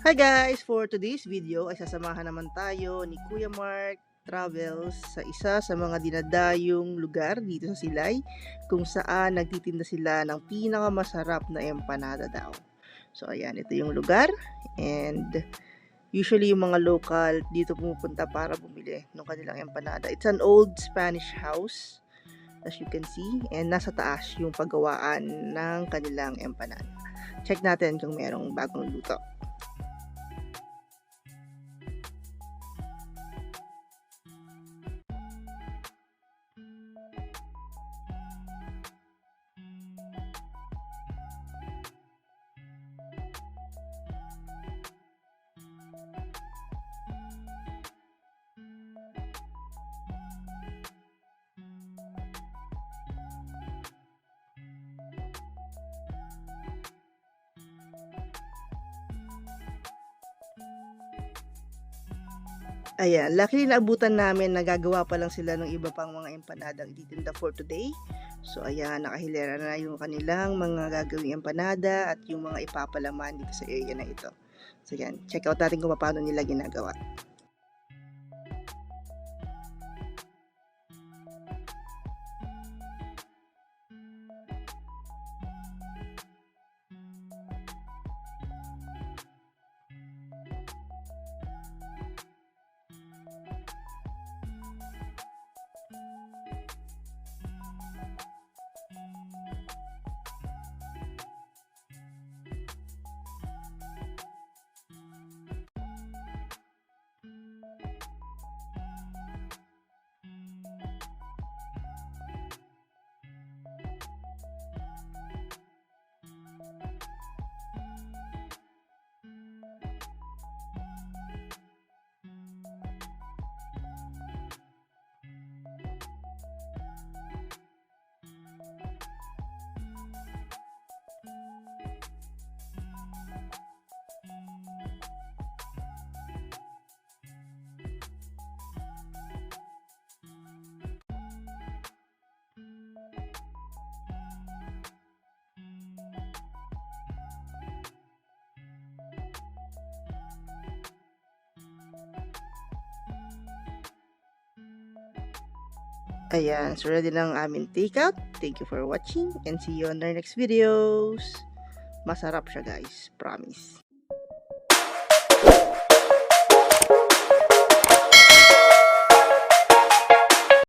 Hi guys! For today's video ay sasamahan naman tayo ni Kuya Mark Travels sa isa sa mga dinadayong lugar dito sa Silay kung saan nagtitinda sila ng pinakamasarap na empanada daw. So ayan, ito yung lugar and usually yung mga local dito pumupunta para bumili ng kanilang empanada. It's an old Spanish house as you can see and nasa taas yung paggawaan ng kanilang empanada. Check natin kung merong bagong luto. Ayan, luckily naabutan namin nagagawa pa lang sila ng iba pang mga empanadang ititinda for today. So ayan, nakahilera na yung kanilang mga gagawing empanada at yung mga ipapalaman dito sa area na ito. So ayan, check out natin kung paano nila ginagawa. Ayan, so ready na ang aming takeout. Thank you for watching and see you on our next videos. Masarap siya guys, promise.